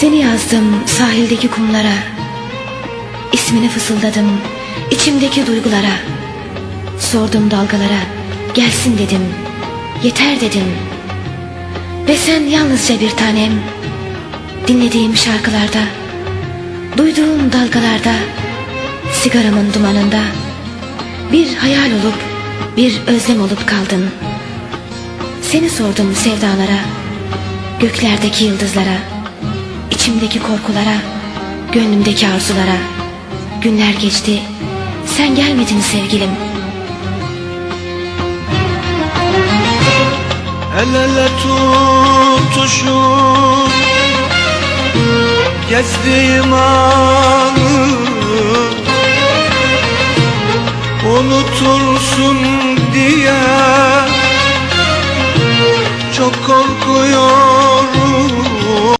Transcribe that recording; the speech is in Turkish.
Seni yazdım sahildeki kumlara. İsmini fısıldadım içimdeki duygulara. Sordum dalgalara. Gelsin dedim. Yeter dedim. Ve sen yalnızca bir tanem. Dinlediğim şarkılarda Duyduğum dalgalarda Sigaramın dumanında Bir hayal olup Bir özlem olup kaldın. Seni sordum sevdalara Göklerdeki yıldızlara içimdeki korkulara Gönlümdeki arzulara. Günler geçti. Sen gelmedin sevgilim. El ele tutuşup Gezdiğim anı Unutursun diye Çok korkuyorum